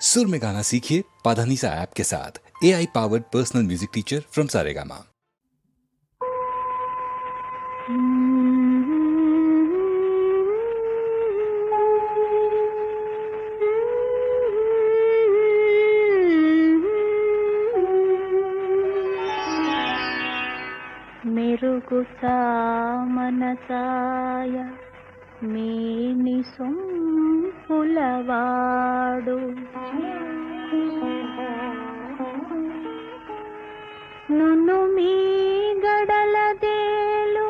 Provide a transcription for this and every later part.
सुर में गाना सीखिए पाधानीसा ऐप के साथ A I powered personal music teacher from Saregama మెరుగు మనసాయ మేని సొంపులవాడు నును మీ గడలదేలు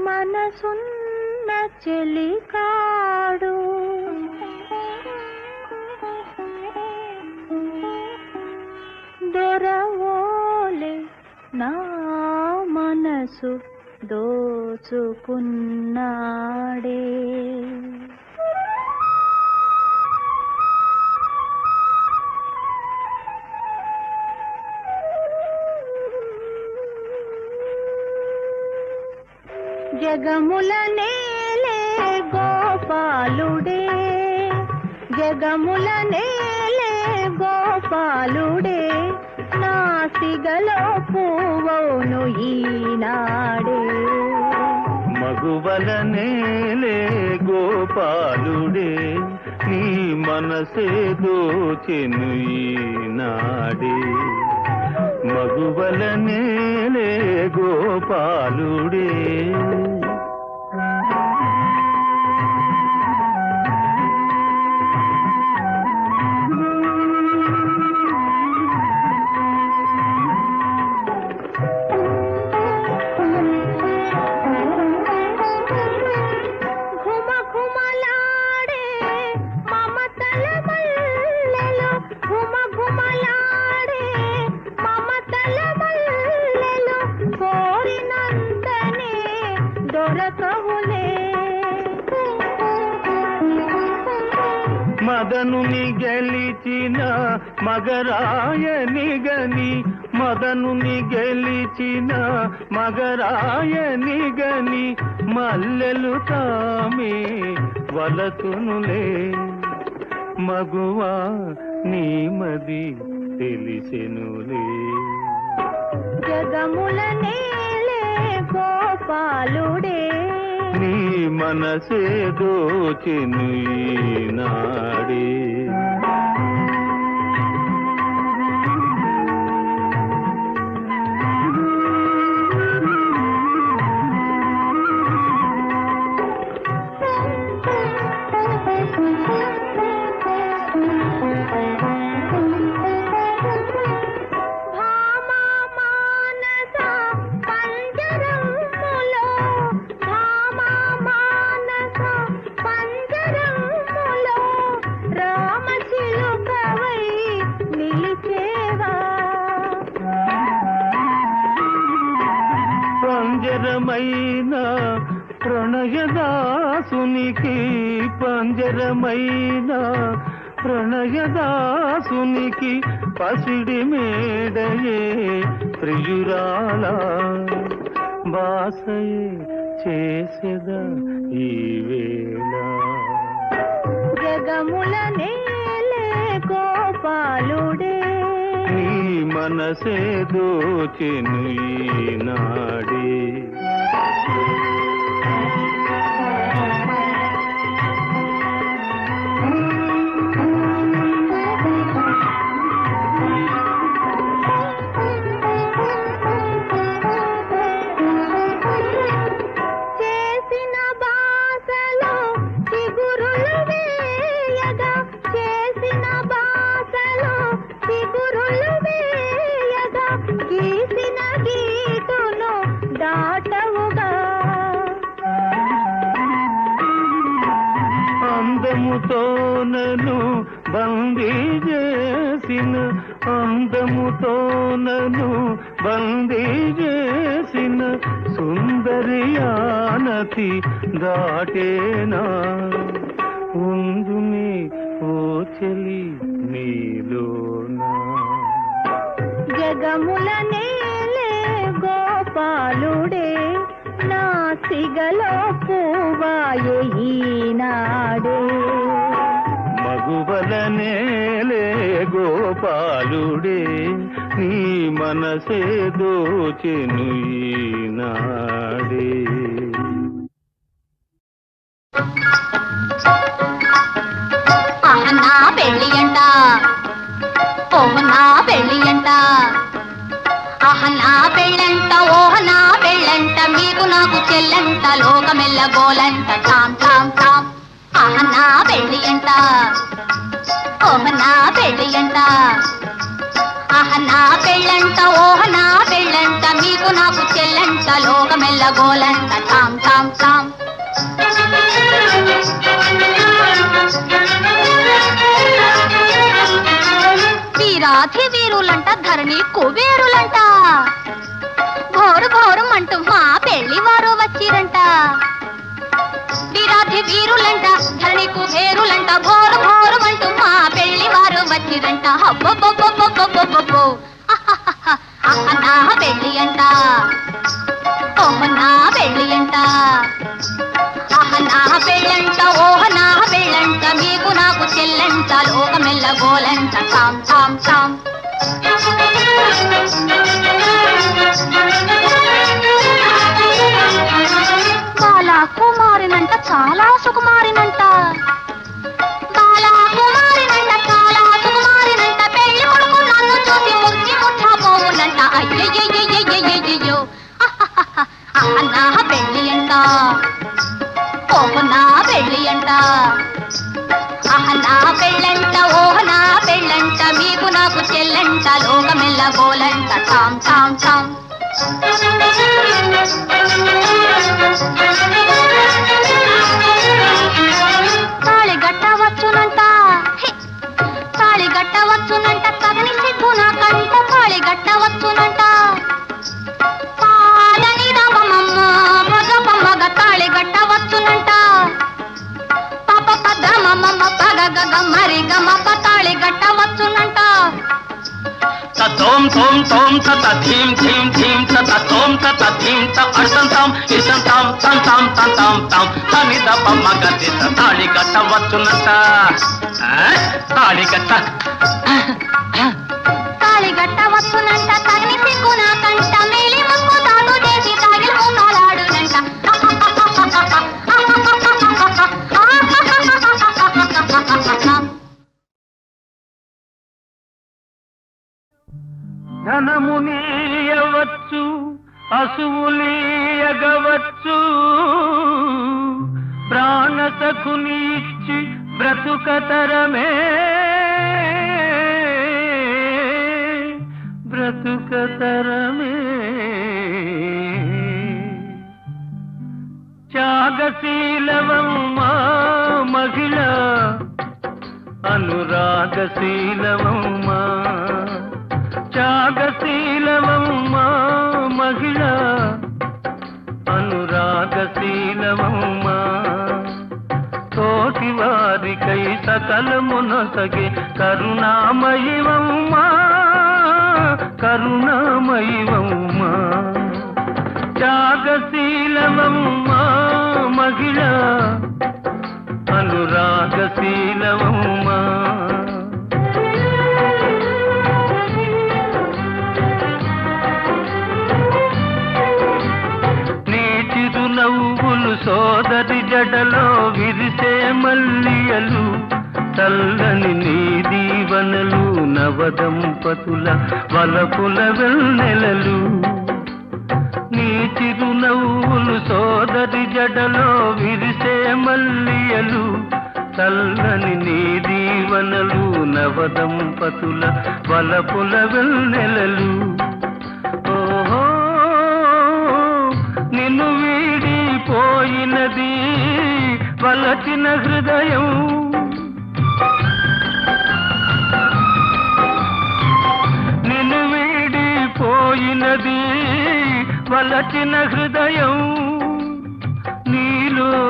మనసున్న చెలికాడు. దొరవోలే నా మనసు దోచుకున్నాడే. జగముల నేలే గోపాలుడే. జగముల నేలే గోపాలుడే. నాసిగలో పూవౌను ఈనాడే. మగువల నేలే గోపాలుడే నీ మనసే దోచెను ఈనాడే. మగువల నేలే గోపాలుడే. మగరాయని గని మదనుని గెలిచిన మగరాయని గని మల్లెలు తామే వలతునులే. మగువా నీమది తెలిసెనులే. జగముల నేలే గోపాలుడే. నీ మనసే దోచెను ఈనాడే. పంజరమైన ప్రణయదాసునికి పంజరమైన ప్రణయదాసునికి పసిడి మేడయే ప్రియురాల బాసయే చేసేద ఈ వేళ. జగముల నేలే గోపాలుడే. నీ మనసే దోచెను ఈనాడే నన్ను బందీ చేసిన సుందరియానతి దాటేనా? ఉందునే ఓ చెలి నీలోనా? జగముల నేలే గోపాలుడే నా సిగలో పూవాయే ఈనాడే. మగువల నేలే గోపాలుడే నీ మనసే దోచెను ఈనాడే. ఆహ పెళ్ళి అంట. ఓహ పెళ్ళి అంట. ఆహ పెళ్ళంట ఓహనా పెళ్ళంట మీకు నాకు చెల్లంట లోకమెల్ల గోలంట. టామ్ టామ్ టామ్ ఆహ పెళ్ళి అంట. ఓహనా పెళ్ళి అంట. నా పెళ్ళంట ఓహ నా పెళ్ళంట మీకు నాకు చెల్లంట లోకమెల్ల గోలంట. తాం తాం తాం. వీరాధి వీరులంట ధరణి కుబేరులంట. ఘోరు భోరు అంటూ మా పెళ్ళి వారు వచ్చిరంట. వీరాధి వీరులంట ధరణి కుబేరులంట భోరు భోరు అంటూ మా పెళ్ళి వారు వచ్చిరంట. అబ్బబ్బో అహహహ. అహ పెళ్ళి అంట. ఓహ నా పెళ్ళి అంట. ఆహ నా పెళ్ళంట ఓహ పెళ్ళంట మీకు నాకు చెల్లంట లోకమెల్ల గోలంట. టామ్ టామ్ టామ్ బాలా కుమారినంట చాలా సుకుమారినంట. మరి గమ తాళి గట్టవచ్చునంట తోం తోం తోం తత ధీం ధీం ధీం తత తోం తత ధీం త అర్థం తాం ఇసం తాం తం. తాం తం తాం తాం తని దప మగ దిశ తాళి కట్టవచ్చునంట ఆ? తాళి కట్ట తాళి గట్టవచ్చునంట తగని సిగ్గు ధనము నీయవచ్చు అసువులీయగవచ్చు ప్రాణతకుని ఇచ్చి బ్రతుకతరమే బ్రతుకతరమే త్యాగశీలవమ్మా మహిళ అనురాగశీలవమ్మా త్యాగశీలవమ్మా మహిళ. అనురాగశీలవమ్మా తోటి వారికై సకలమునసగే కరుణామయివమ్మా కరుణామయివమ్మా త్యాగశీలవమ్మా మహిళ. అనురాగశీలవమ్మా నీ చిరునవ్వులు సోదరి జడలో విరిసే మల్లియలు చల్లని నీ దీవనలు నవదంపతుల వలపుల వెన్నెలలు నీ చిరునవ్వులు సోదరి జడలో విరిసే మల్లియలు చల్లని నీ దీవనలు నవదంపతుల వలపుల వెన్నెలలు. ఓహో నిన్ను వీడిపోయినది వలచిన హృదయం. నిన్ను వీడిపోయినది వలచిన హృదయం. నీలో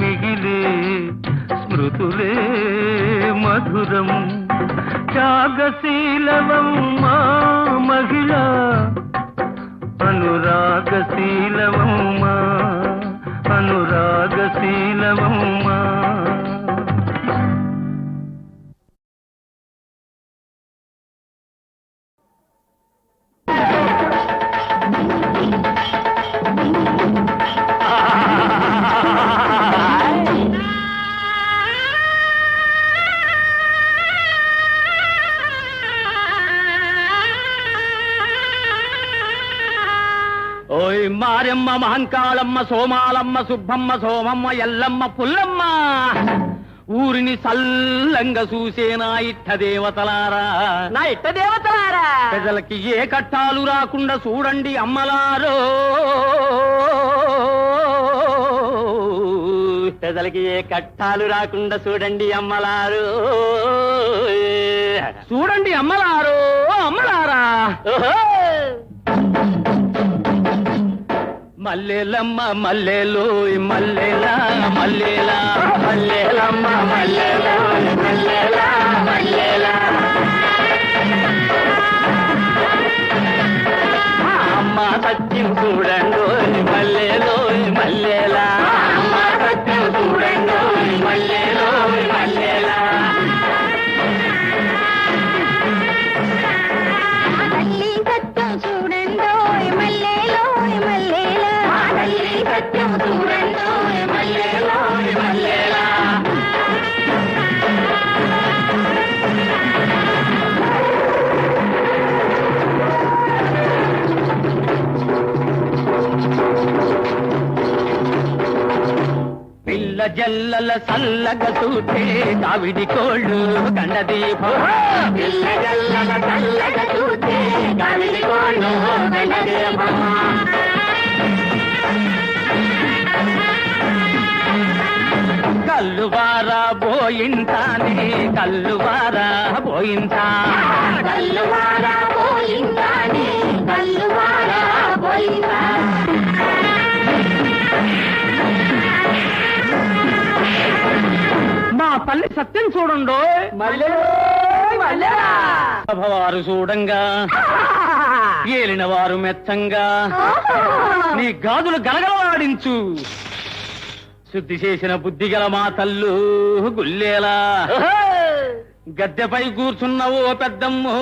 మిగిలే స్మృతులే మధురం. త్యాగశీలవమ్మా మహిళ అనురాగశీలవమ్మా అనురాగశీలవమ్మా మారెమ్మ మహంకాళమ్మ సోమాలమ్మ సుబ్బమ్మ సోమమ్మ ఎల్లమ్మ పుల్లమ్మ. ఊరిని సల్లంగా చూసేనా ఇట్ట దేవతలారా. నా ఇట్ట దేవతలారా? ప్రజలకి ఏ కట్టాలు రాకుండా చూడండి అమ్మలారో. ప్రజలకి ఏ కట్టాలు రాకుండా చూడండి అమ్మలారు. చూడండి అమ్మలారో అమ్మలారా. ఓహో! మల్లెలమ్మ మల్లెలు మల్లెలా మల్లెలా మల్లెలమ్మ మల్లెలు మల్లెలా మల్లెలా. అమ్మ సత్యం చూడండి పిల్ల సల్లగ చూటే కావిడి కోళ్ళు కండదీపో పిల్లగల్లగ చల్లగ చూస్తే కవిలి కోళ్ళు వెనదేమో కల్లువారా పోయింటానే కల్లువారా పోయింటా కల్లువారా పోయిందాని కల్లువారా పోయిందా తల్లి సత్యం చూడండు. వారు చూడంగా. ఏలిన వారు మెచ్చంగా నీ గాజులు గలగలవాడించు. శుద్ధి చేసిన బుద్ధి గల మా తల్లు గుల్లేలా. గద్దెపై కూర్చున్న ఓ పెద్దమ్ము.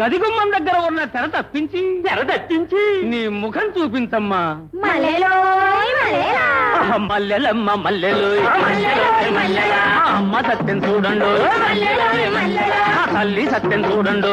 గది గుమ్మం దగ్గర ఉన్న తెర తప్పించి. తెర తట్టించి నీ ముఖం చూపించమ్మా. మల్లెలోయ్ మల్లెలా. ఆహా, మల్లెలమ్మ మల్లెలు మల్లెలోయ్ మల్లెలా. అమ్మ సత్యం చూడండు మల్లెలోయ్ మల్లెలా. ఆ తల్లి సత్యం చూడండు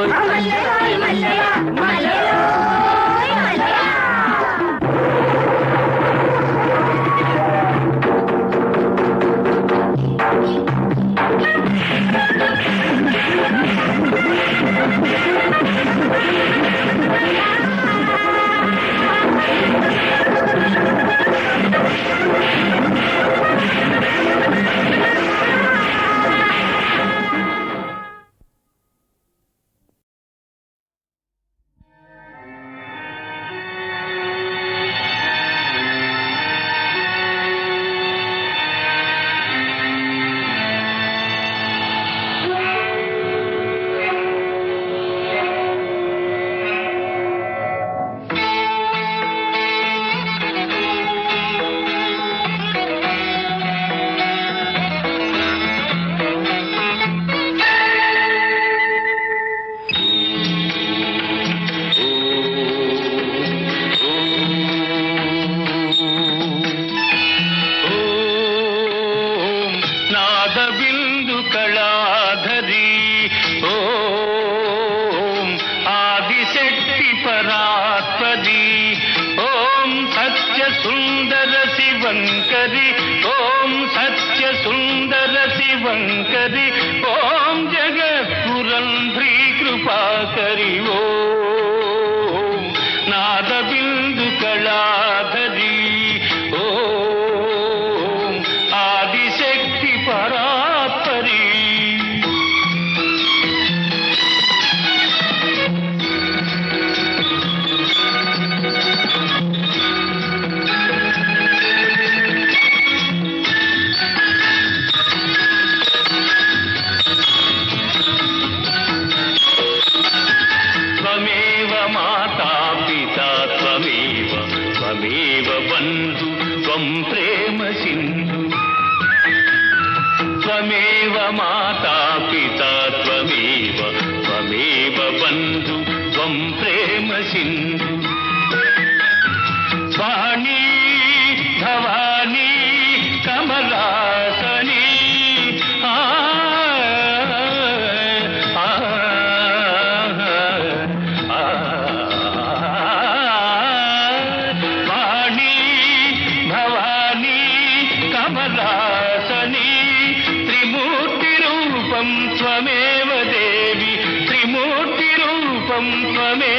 శివంకరి ఓ త్వమేవ బంధు త్వం ప్రేమ సింధు. త్వమేవ మాతా పితా கம்பமே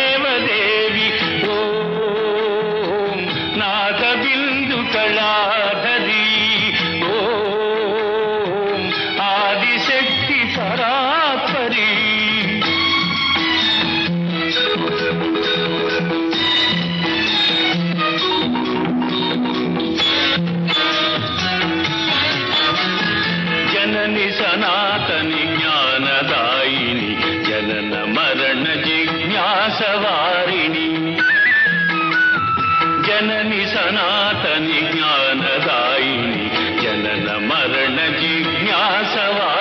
जिज्ञासवा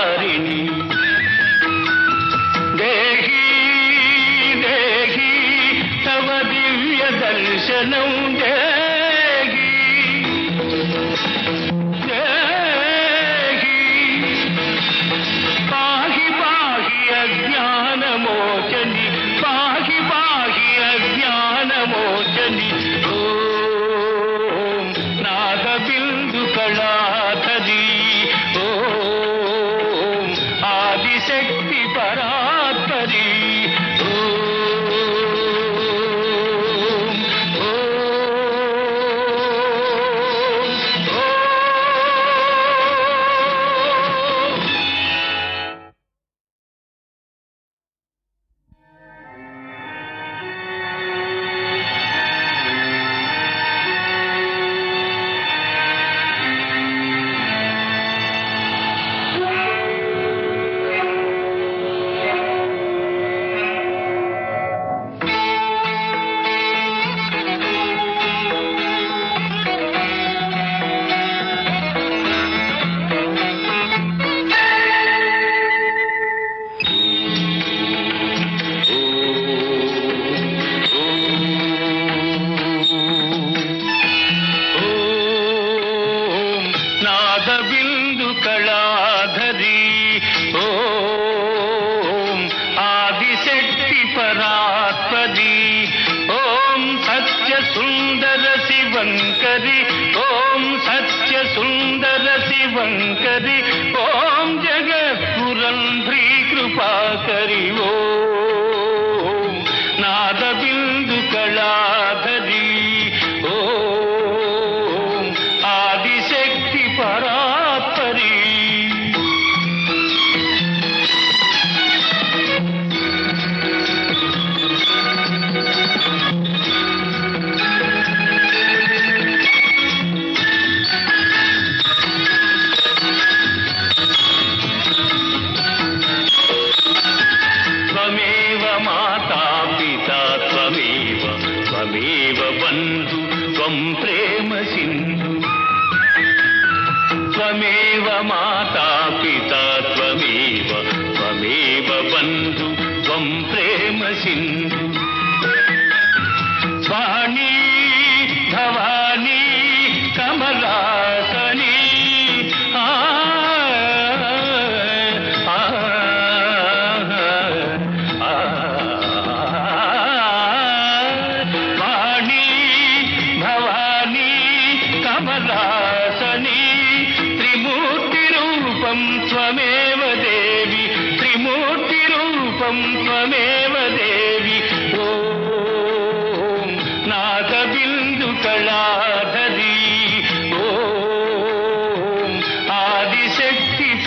ప్రేమ సింధు.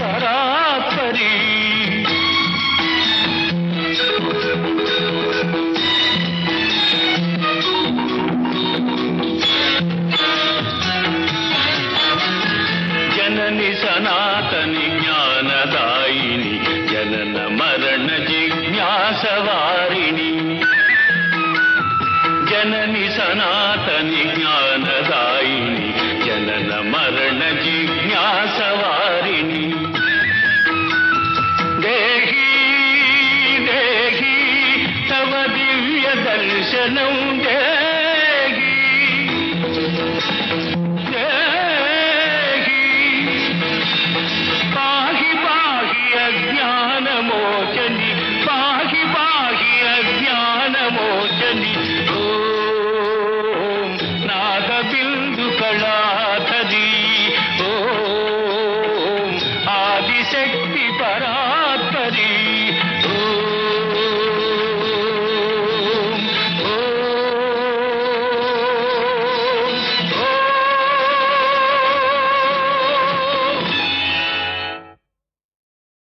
పరాత్పరి జనని సనాతని జ్ఞానదాయిని జనన మరణ జిజ్ఞాసవారిణి జనని సనాతని జ్ఞాన Yeah.